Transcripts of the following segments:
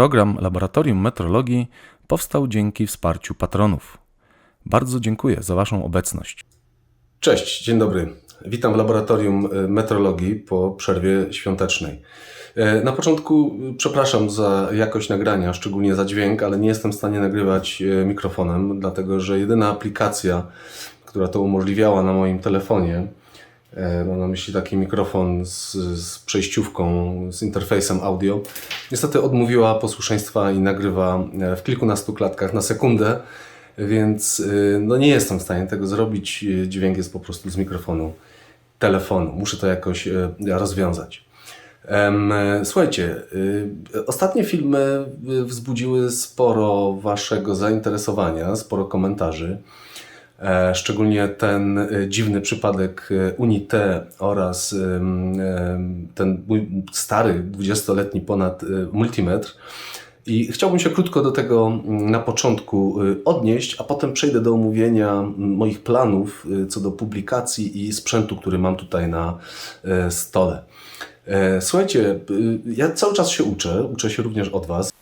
Program Laboratorium Metrologii powstał dzięki wsparciu patronów. Bardzo dziękuję za Waszą obecność. Cześć, dzień dobry. Witam w laboratorium e, metrologii po przerwie świątecznej. E, Na początku e, przepraszam za jakość nagrania, szczególnie za dźwięk, ale nie jestem w stanie nagrywać mikrofonem, dlatego że jedyna aplikacja, która to umożliwiała na moim telefonie, mam na myśli taki mikrofon z, z przejściówką, z interfejsem audio, niestety odmówiła posłuszeństwa i nagrywa e, w kilkunastu klatkach na sekundę, więc y, no nie jestem w stanie tego zrobić. Dźwięk jest po prostu z mikrofonu telefonu. Muszę to jakoś rozwiązać. E, Słuchajcie, ostatnie filmy wzbudziły sporo Waszego zainteresowania, sporo komentarzy. E, Szczególnie ten y, dziwny przypadek y, Unite oraz ten mój stary, 20-letni ponad multimetr. I chciałbym się krótko do tego na początku odnieść, a potem przejdę do omówienia moich planów co do publikacji i sprzętu, który mam tutaj na e, stole. E, Słuchajcie, ja cały czas się uczę, uczę się również od Was.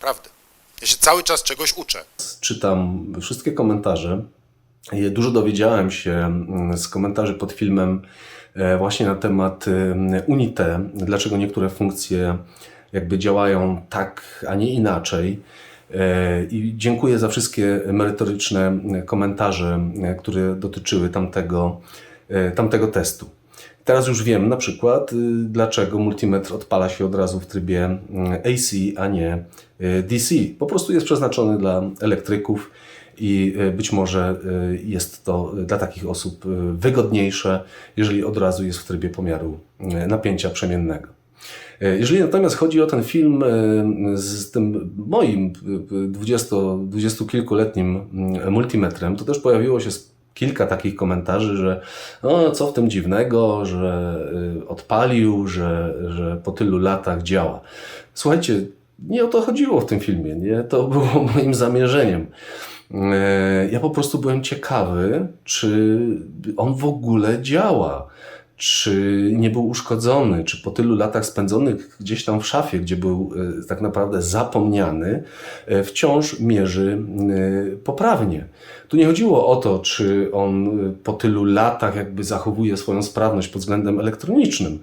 Prawda. Ja się cały czas czegoś uczę. czytam wszystkie komentarze. Dużo dowiedziałem się mm, z komentarzy pod filmem e, właśnie na temat y, Unite, dlaczego niektóre funkcje jakby działają tak, a nie inaczej. E, I dziękuję za wszystkie merytoryczne komentarze, e, które dotyczyły tamtego, e, tamtego testu. Teraz już wiem na przykład, y, dlaczego multimetr odpala się od razu w trybie mm, AC, a nie y, DC. Po prostu jest przeznaczony dla elektryków i y, być może y, jest to dla takich osób y, wygodniejsze, jeżeli od razu jest w trybie pomiaru napięcia przemiennego. Jeżeli natomiast chodzi o ten film z tym moim 20, 20 kilkuletnim multimetrem, to też pojawiło się kilka takich komentarzy, że no, co w tym dziwnego, że odpalił, że, że po tylu latach działa. Słuchajcie, nie o to chodziło w tym filmie, nie? To było moim zamierzeniem. E, Ja po prostu byłem ciekawy, czy on w ogóle działa, czy nie był uszkodzony, czy po tylu latach spędzonych gdzieś tam w szafie, gdzie był e, tak naprawdę zapomniany, e, wciąż mierzy e, poprawnie. Tu nie chodziło o to, czy on po tylu latach jakby zachowuje swoją sprawność pod względem elektronicznym,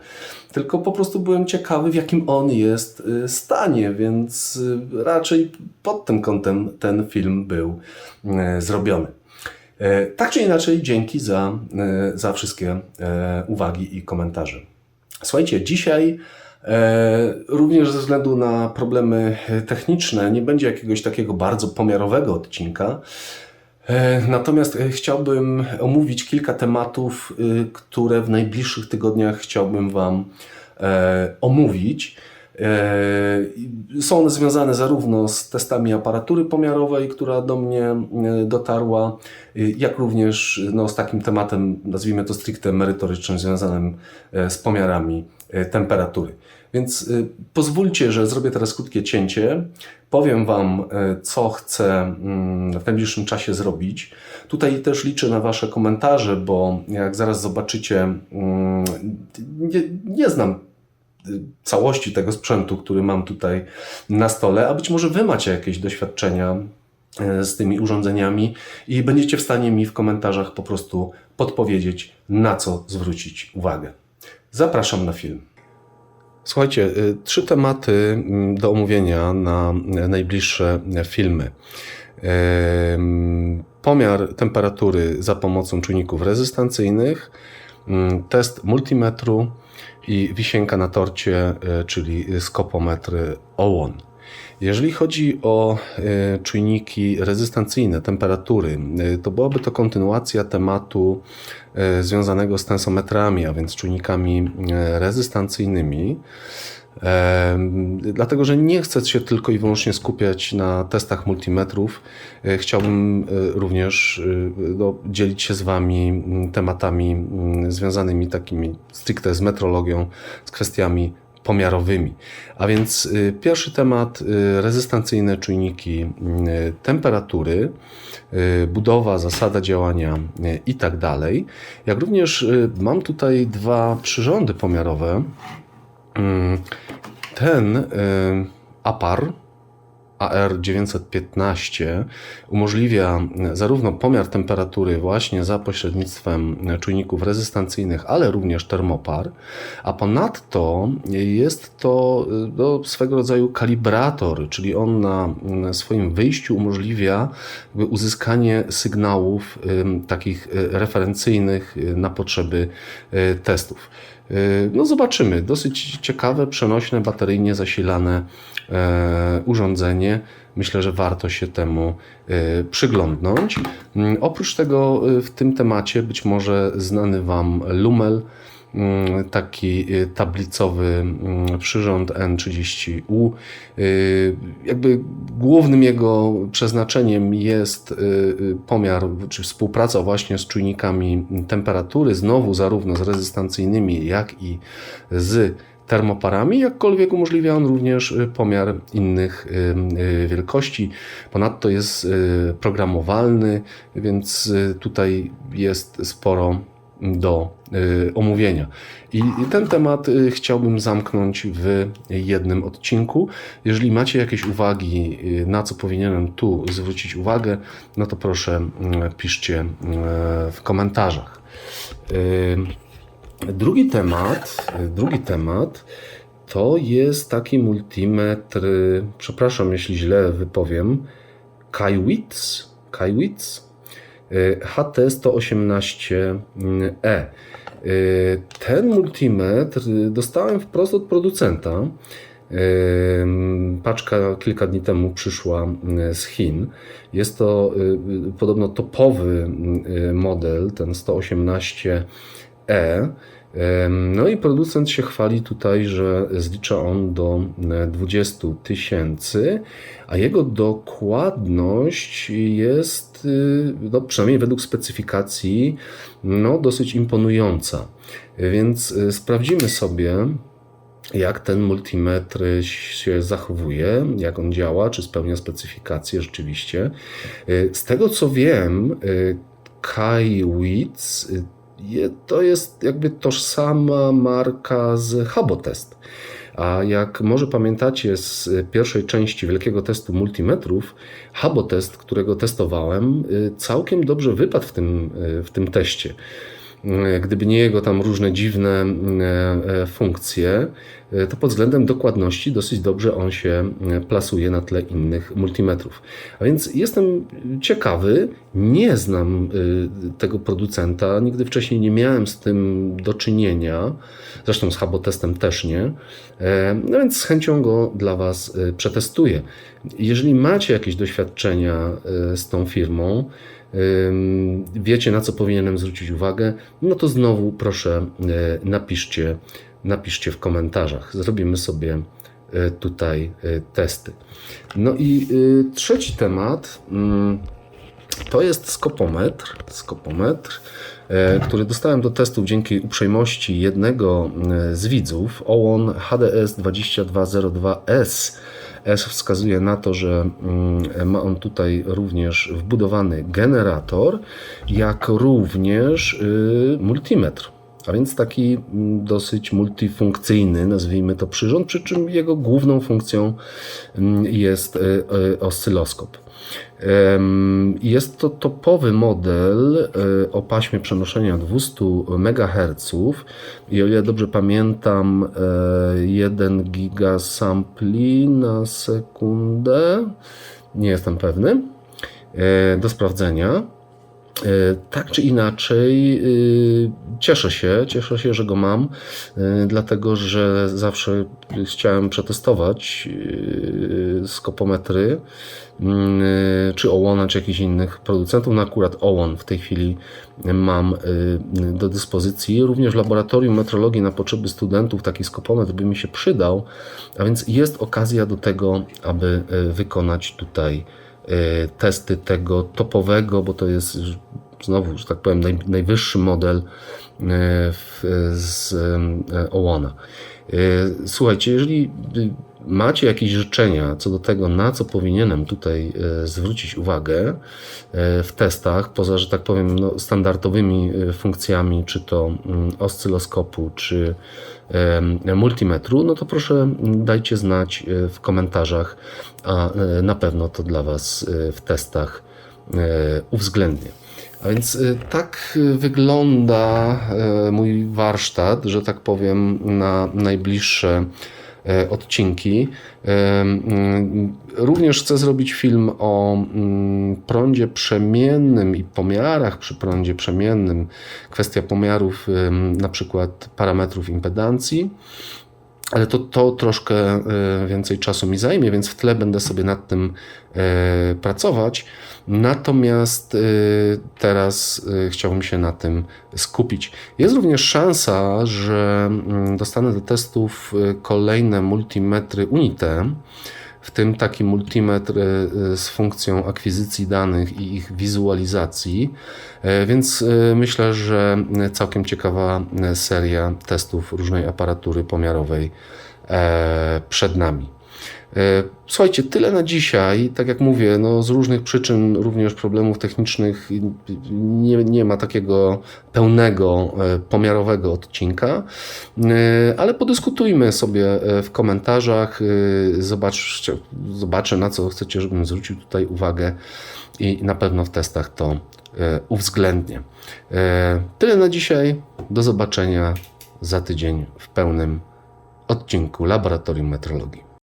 tylko po prostu byłem ciekawy, w jakim on jest stanie, więc raczej pod tym kątem ten film był zrobiony. E, Tak czy inaczej, dzięki za, e, za wszystkie e, uwagi i komentarze. Słuchajcie, dzisiaj również ze względu na problemy techniczne nie będzie jakiegoś takiego bardzo pomiarowego odcinka. Natomiast chciałbym omówić kilka tematów, które w najbliższych tygodniach chciałbym Wam omówić. E, Są one związane zarówno z testami aparatury pomiarowej, która do mnie e, dotarła, y, jak również no, z takim tematem, nazwijmy to stricte merytorycznym, związanym e, z pomiarami e, temperatury. Więc pozwólcie, że zrobię teraz krótkie cięcie. Powiem Wam, e, co chcę mm, w najbliższym czasie zrobić. Tutaj też liczę na Wasze komentarze, bo jak zaraz zobaczycie, mm, nie, nie znam całości tego sprzętu, który mam tutaj na stole, a być może Wy macie jakieś doświadczenia e, z tymi urządzeniami i będziecie w stanie mi w komentarzach po prostu podpowiedzieć, na co zwrócić uwagę. Zapraszam na film. Słuchajcie, y, trzy tematy mm, do omówienia na y, najbliższe filmy. Pomiar temperatury za pomocą czujników rezystancyjnych, test multimetru i wisienka na torcie, y, czyli skopometry OWON. Jeżeli chodzi o y, czujniki rezystancyjne temperatury, y, to byłaby to kontynuacja tematu związanego z tensometrami, a więc czujnikami rezystancyjnymi. Dlatego, że nie chcę się tylko i wyłącznie skupiać na testach multimetrów. E, Chciałbym e, również e, no, dzielić się z Wami mm, tematami mm, związanymi takimi stricte z metrologią, z kwestiami pomiarowymi. A więc pierwszy temat rezystancyjne czujniki y, temperatury, budowa, zasada działania i tak dalej. Jak również mam tutaj dwa przyrządy pomiarowe. Mm, Ten y, apar AR915 umożliwia zarówno pomiar temperatury właśnie za pośrednictwem czujników rezystancyjnych, ale również termopar, a ponadto jest to no, swego rodzaju kalibrator, czyli on na swoim wyjściu umożliwia uzyskanie sygnałów takich y, referencyjnych y, na potrzeby y, testów. No zobaczymy. Dosyć ciekawe, przenośne, bateryjnie zasilane e, urządzenie. Myślę, że warto się temu e, przyglądnąć. Mm, Oprócz tego e, w tym temacie być może znany Wam Lumel, taki e, tablicowy mm, przyrząd N30U. E, Jakby głównym jego przeznaczeniem jest e, pomiar czy współpraca właśnie z czujnikami temperatury, znowu zarówno z rezystancyjnymi, jak i z termoparami, jakkolwiek umożliwia on również y, pomiar innych y, y, wielkości. Ponadto jest y, programowalny, więc y, tutaj jest sporo do y, omówienia. I ten temat y, chciałbym zamknąć w jednym odcinku. Jeżeli macie jakieś uwagi, y, na co powinienem tu zwrócić uwagę, no to proszę piszcie w komentarzach. Drugi temat, drugi temat to jest taki multimetr, przepraszam jeśli źle wypowiem, Kaiwitz, Kaiwitz HT118E. Y, Ten multimetr dostałem wprost od producenta. Y, Paczka kilka dni temu przyszła y, z Chin. Jest to y, podobno topowy y, model, ten 118E. No i producent się chwali tutaj, że zlicza on do e, 20 tysięcy, a jego dokładność jest, y, no przynajmniej według specyfikacji, no dosyć imponująca. Więc y, sprawdzimy sobie, jak ten multimetr się zachowuje, jak on działa, czy spełnia specyfikacje rzeczywiście. Y, Z tego co wiem, Kaiwitz to jest jakby tożsama marka z Habotest. A jak może pamiętacie z pierwszej części wielkiego testu multimetrów, Habotest, którego testowałem, y, całkiem dobrze wypadł w tym, y, w tym teście. Y, Gdyby nie jego tam różne dziwne y, e, funkcje, to pod względem dokładności dosyć dobrze on się plasuje na tle innych multimetrów. A więc jestem ciekawy, nie znam tego producenta, nigdy wcześniej nie miałem z tym do czynienia, zresztą z Habotestem też nie, E, no więc z chęcią go dla Was przetestuję. Jeżeli macie jakieś doświadczenia z tą firmą, wiecie na co powinienem zwrócić uwagę, no to znowu proszę y, napiszcie, napiszcie w komentarzach. Zrobimy sobie y, tutaj y, testy. No i trzeci temat ym, to jest skopometr. Skopometr, e, który dostałem do testu dzięki uprzejmości jednego e, z widzów. OWON HDS 2202S. S wskazuje na to, że mm, ma on tutaj również wbudowany generator, jak również y, multimetr. A więc taki mm, dosyć multifunkcyjny, nazwijmy to przyrząd, przy czym jego główną funkcją mm, jest y, y, oscyloskop. Jest to topowy model y, o paśmie przenoszenia 200 MHz i o ile dobrze pamiętam, e, 1 giga sampli na sekundę. Nie jestem pewny. E, Do sprawdzenia. E, Tak czy inaczej, y, cieszę się, cieszę się, że go mam, y, dlatego że zawsze chciałem przetestować skopometry, y, czy Owona, czy jakichś innych producentów. No akurat Owon w tej chwili mam do dyspozycji. Również w laboratorium metrologii na potrzeby studentów taki skopometr by mi się przydał, a więc jest okazja do tego, aby wykonać tutaj testy tego topowego, bo to jest znowu, że tak powiem, naj, najwyższy model y, z y, Owona. Y, Słuchajcie, jeżeli y, macie jakieś życzenia co do tego, na co powinienem tutaj e, zwrócić uwagę e, w testach, poza, że tak powiem, no, standardowymi e, funkcjami, czy to mm, oscyloskopu, czy multimetru, no to proszę mm, dajcie znać w komentarzach, a na pewno to dla Was w testach uwzględnię. A więc tak wygląda mój warsztat, że tak powiem, na najbliższe odcinki. Y, y, Również chcę zrobić film o mm, prądzie przemiennym i pomiarach przy prądzie przemiennym. Kwestia pomiarów, na przykład parametrów impedancji. Ale to, to troszkę e, więcej czasu mi zajmie, więc w tle będę sobie nad tym e, pracować. Natomiast e, teraz chciałbym się na tym skupić. Jest również szansa, że mm, dostanę do testów kolejne multimetry Unite, w tym taki multimetr e, z funkcją akwizycji danych i ich wizualizacji. E, Więc e, myślę, że całkiem ciekawa e, seria testów różnej aparatury pomiarowej e, przed nami. E, Słuchajcie, tyle na dzisiaj. Tak jak mówię, no z różnych przyczyn, również problemów technicznych, nie, nie ma takiego pełnego, e, pomiarowego odcinka, E, ale podyskutujmy sobie w komentarzach. Zobaczcie, zobaczę, na co chcecie, żebym zwrócił tutaj uwagę i na pewno w testach to uwzględnię. Tyle na dzisiaj. Do zobaczenia za tydzień w pełnym odcinku Laboratorium Metrologii.